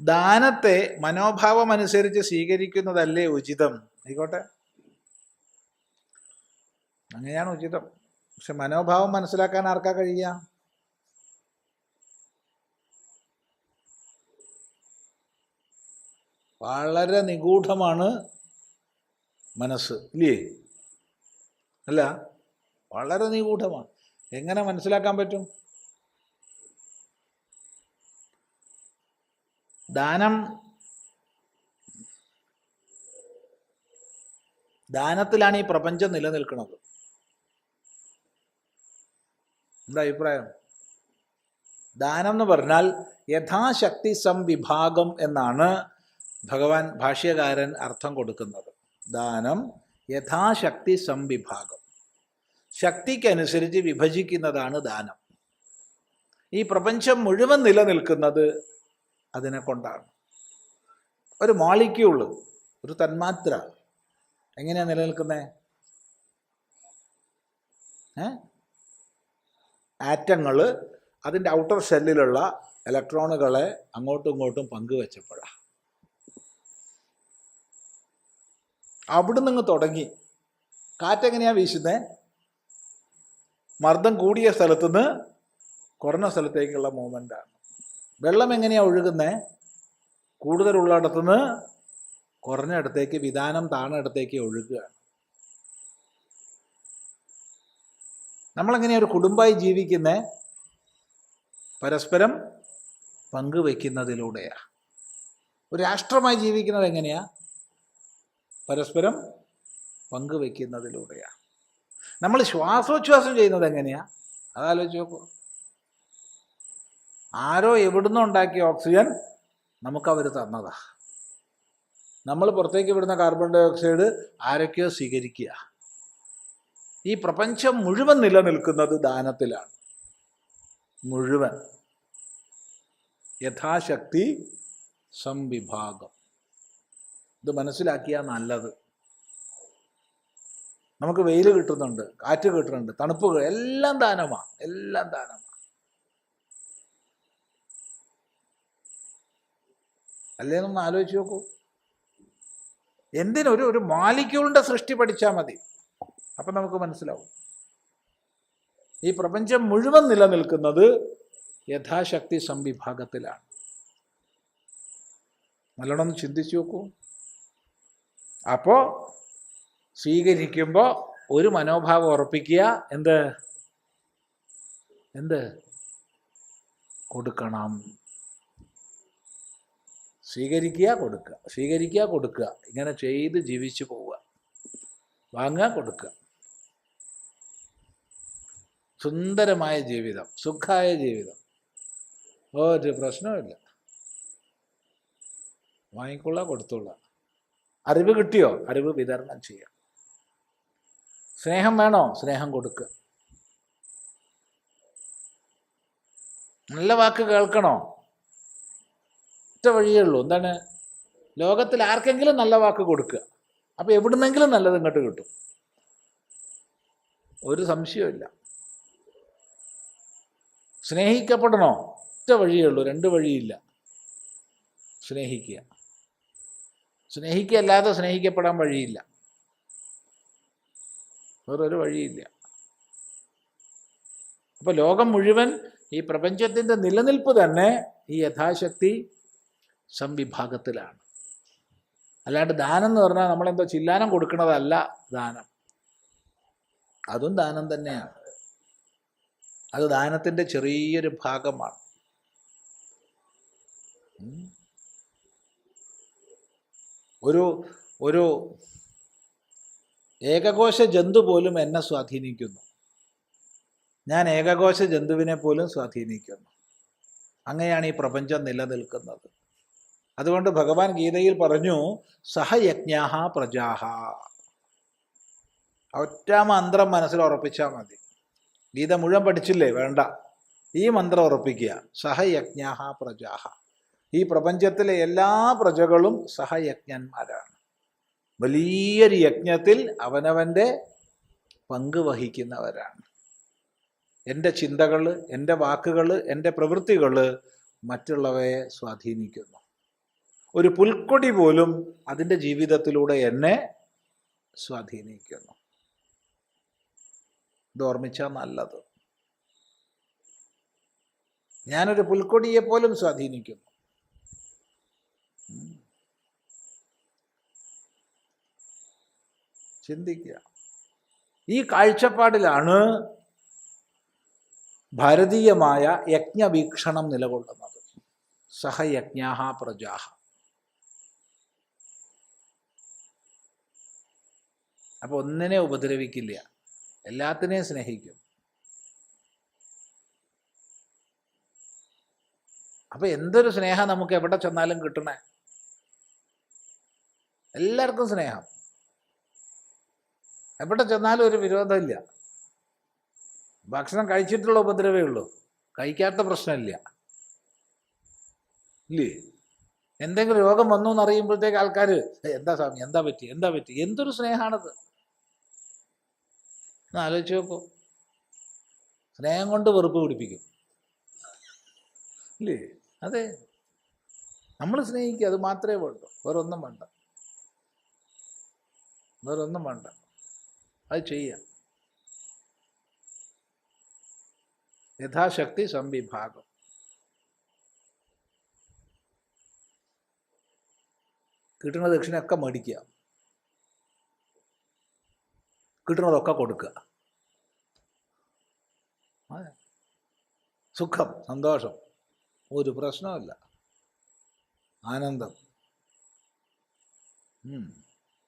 ദാനത്തെ മനോഭാവം അനുസരിച്ച് സ്വീകരിക്കുന്നതല്ലേ ഉചിതം? ആയിക്കോട്ടെ. അങ്ങനെയാണ് ഉചിതം. പക്ഷെ മനോഭാവം മനസ്സിലാക്കാൻ ആർക്കാ കഴിയുക? വളരെ നിഗൂഢമാണ് മനസ്സ് ഇല്ലേ? അല്ല വളരെ നിഗൂഢമാണ്. എങ്ങനെ മനസ്സിലാക്കാൻ പറ്റും? ദാനം. ദാനത്തിലാണ് ഈ പ്രപഞ്ചം നിലനിൽക്കുന്നത്. എന്താ അഭിപ്രായം? ദാനം എന്ന് പറഞ്ഞാൽ യഥാശക്തി സംവിഭാഗം എന്നാണ് ഭഗവാൻ ഭാഷ്യകാരൻ അർത്ഥം കൊടുക്കുന്നത്. ദാനം യഥാശക്തി സംവിഭാഗം. ശക്തിക്കനുസരിച്ച് വിഭജിക്കുന്നതാണ് ദാനം. ഈ പ്രപഞ്ചം മുഴുവൻ നിലനിൽക്കുന്നത് അതിനെ കൊണ്ടാണ് ഒരു മോളിക്യൂൾ ഒരു തന്മാത്ര. എങ്ങനെയാണ് നിലനിൽക്കുന്നത് ആറ്റങ്ങൾ അതിന്റെ ഔട്ടർ ഷെല്ലിലുള്ള ഇലക്ട്രോണുകളെ അങ്ങോട്ടും ഇങ്ങോട്ടും പങ്കുവെച്ചപ്പോഴാണ് അവിടെ നിന്ന് തുടങ്ങി. കാറ്റെങ്ങനെയാണ് വീശുന്നത് മർദ്ദം കൂടിയ സ്ഥലത്തുനിന്ന് കുറഞ്ഞ സ്ഥലത്തേക്കുള്ള മൂവ്മെന്റാണ് വെള്ളം എങ്ങനെയാ ഒഴുകുന്നത് കൂടുതലുള്ളിടത്തുനിന്ന് കുറഞ്ഞ ഇടത്തേക്ക് വിധാനം താണിടത്തേക്ക് ഒഴുകുകയാണ് നമ്മളെങ്ങനെയാണ് ഒരു കുടുംബമായി ജീവിക്കുന്നത് പരസ്പരം പങ്കുവെക്കുന്നതിലൂടെയാ. ഒരു രാഷ്ട്രമായി ജീവിക്കുന്നത് എങ്ങനെയാ? പരസ്പരം പങ്കുവെക്കുന്നതിലൂടെയാ. നമ്മൾ ശ്വാസോച്ഛ്വാസം ചെയ്യുന്നത് എങ്ങനെയാ? അതാലോചിച്ച് നോക്കൂ. ആരോ എവിടുന്നോ ഉണ്ടാക്കിയ ഓക്സിജൻ നമുക്കവർ തന്നതാ. നമ്മൾ പുറത്തേക്ക് വിടുന്ന കാർബൺ ഡൈ ഓക്സൈഡ് ആരൊക്കെയോ സ്വീകരിക്കുക. ഈ പ്രപഞ്ചം മുഴുവൻ നിലനിൽക്കുന്നത് ദാനത്തിലാണ്. മുഴുവൻ. യഥാശക്തി സംവിഭാഗം. ഇത് മനസ്സിലാക്കിയാൽ നല്ലത്. നമുക്ക് വെയിൽ കിട്ടുന്നുണ്ട് കാറ്റ് കിട്ടുന്നുണ്ട് തണുപ്പ് എല്ലാം ദാനമാണ് എല്ലാം ദാനമാണ് അല്ലേന്നൊന്ന് ആലോചിച്ച് നോക്കൂ. എന്തിനൊരു ഒരു മാലിക്യൂളിന്റെ സൃഷ്ടി പഠിച്ചാൽ മതി? അപ്പം നമുക്ക് മനസ്സിലാവും. ഈ പ്രപഞ്ചം മുഴുവൻ നിലനിൽക്കുന്നത് യഥാശക്തി സംവിഭാഗത്തിലാണ്. നല്ലോണം ചിന്തിച്ചു നോക്കൂ. അപ്പോൾ സ്വീകരിക്കുമ്പോൾ ഒരു മനോഭാവം ഉറപ്പിക്കുക എന്ത്? എന്ത്? കൊടുക്കണം. സ്വീകരിക്കുക കൊടുക്കുക. സ്വീകരിക്കുക കൊടുക്കുക. ഇങ്ങനെ ചെയ്ത് ജീവിച്ചു പോവുക. വാങ്ങുക കൊടുക്കുക. സുന്ദരമായ ജീവിതം സുഖമായ ജീവിതം. ഒരു പ്രശ്നവുമില്ല വാങ്ങിക്കൊള്ള കൊടുത്തോള. അറിവ് കിട്ടിയോ? അറിവ് വിതരണം ചെയ്യാം. സ്നേഹം വേണോ? സ്നേഹം കൊടുക്കുക. നല്ല വാക്ക് കേൾക്കണോ? ഒറ്റ വഴിയേ ഉള്ളൂ. എന്താണ്? ലോകത്തിൽ ആർക്കെങ്കിലും നല്ല വാക്ക് കൊടുക്കുക. അപ്പോൾ എവിടുന്നെങ്കിലും നല്ലത് ഇങ്ങോട്ട് കിട്ടും. ഒരു സംശയമില്ല സ്നേഹിക്കപ്പെടണോ? ഒറ്റ വഴിയേ ഉള്ളൂ. രണ്ട് വഴിയില്ല. സ്നേഹിക്കുക. സ്നേഹിക്കല്ലാതെ സ്നേഹിക്കപ്പെടാൻ വഴിയില്ല. വേറൊരു വഴിയില്ല. അപ്പോൾ ലോകം മുഴുവൻ ഈ പ്രപഞ്ചത്തിന്റെ നിലനിൽപ്പ് തന്നെ ഈ യഥാശക്തി സംവിഭാഗത്തിലാണ്. അല്ലാണ്ട് ദാനം എന്ന് പറഞ്ഞാൽ നമ്മളെന്തോ ചില്ലാനം കൊടുക്കുന്നതല്ല ദാനം. അതും ദാനം തന്നെയാണ്. അത് ദാനത്തിന്റെ ചെറിയൊരു ഭാഗമാണ്. ഒരു ഒരു ഏകകോശ ജന്തു പോലും എന്നെ സ്വാധീനിക്കുന്നു. ഞാൻ ഏകകോശ ജന്തുവിനെ പോലും സ്വാധീനിക്കുന്നു. അങ്ങനെയാണ് ഈ പ്രപഞ്ചം നിലനിൽക്കുന്നത്. അതുകൊണ്ട് ഭഗവാൻ ഗീതയിൽ പറഞ്ഞു സഹയജ്ഞാഹ പ്രജാഹ. ഒറ്റ മന്ത്രം മനസ്സിൽ ഉറപ്പിച്ചാൽ മതി. ഗീത മുഴുവൻ പഠിച്ചില്ലേ? വേണ്ട. ഈ മന്ത്രം ഉറപ്പിക്കുക. സഹയജ്ഞാഹ പ്രജാഹ. ഈ പ്രപഞ്ചത്തിലെ എല്ലാ പ്രജകളും സഹയജ്ഞന്മാരാണ്. വലിയൊരു യജ്ഞത്തിൽ അവനവന്റെ പങ്ക് വഹിക്കുന്നവരാണ്. എന്റെ ചിന്തകൾ എന്റെ വാക്കുകൾ എന്റെ പ്രവൃത്തികൾ മറ്റുള്ളവയെ സ്വാധീനിക്കുന്നു. ഒരു പുൽക്കൊടി പോലും അതിന്റെ ജീവിതത്തിലൂടെ എന്നെ സ്വാധീനിക്കുന്നു. ഇത് ഓർമ്മിച്ചാൽ നല്ലത്. ഞാനൊരു പുൽക്കൊടിയെ പോലും സ്വാധീനിക്കുന്നു. ചിന്തിക്കുക. ഈ കാഴ്ചപ്പാടിലാണ് ഭാരതീയമായ യജ്ഞവീക്ഷണം നിലകൊള്ളുന്നത്. സഹയജ്ഞാഹ പ്രജാഹ. അപ്പൊ ഒന്നിനെ ഉപദ്രവിക്കില്ല. എല്ലാത്തിനെയും സ്നേഹിക്കും. അപ്പൊ എന്തൊരു സ്നേഹം നമുക്ക് എവിടെ ചെന്നാലും കിട്ടണേ? എല്ലാവർക്കും സ്നേഹം. എവിടെ ചെന്നാലും ഒരു വിരോധമില്ല. ഭക്ഷണം കഴിച്ചിട്ടുള്ള ഉപദ്രവേ ഉള്ളൂ. കഴിക്കാത്ത പ്രശ്നമില്ല. ഇല്ലേ? എന്തെങ്കിലും രോഗം വന്നു എന്നറിയുമ്പോഴത്തേക്ക് ആൾക്കാർ എന്താ സ്വാമി? എന്താ പറ്റി? എന്താ പറ്റി? എന്തൊരു സ്നേഹമാണത് ഒന്ന് ആലോചിച്ച് നോക്കൂ. സ്നേഹം കൊണ്ട് വെറുപ്പ് പിടിപ്പിക്കും. ഇല്ലേ? അതെ. നമ്മൾ സ്നേഹിക്കുക അത് മാത്രമേ വേണ്ടൂ. വേറൊന്നും വേണ്ട. വേറൊന്നും വേണ്ട. അത് ചെയ്യാം. യഥാശക്തി സംവിഭാഗം. കിട്ടുന്ന ദക്ഷിണയൊക്കെ മേടിക്കുക. കിട്ടുന്നതൊക്കെ കൊടുക്കുക. സുഖം സന്തോഷം. ഒരു പ്രശ്നമില്ല ആനന്ദം.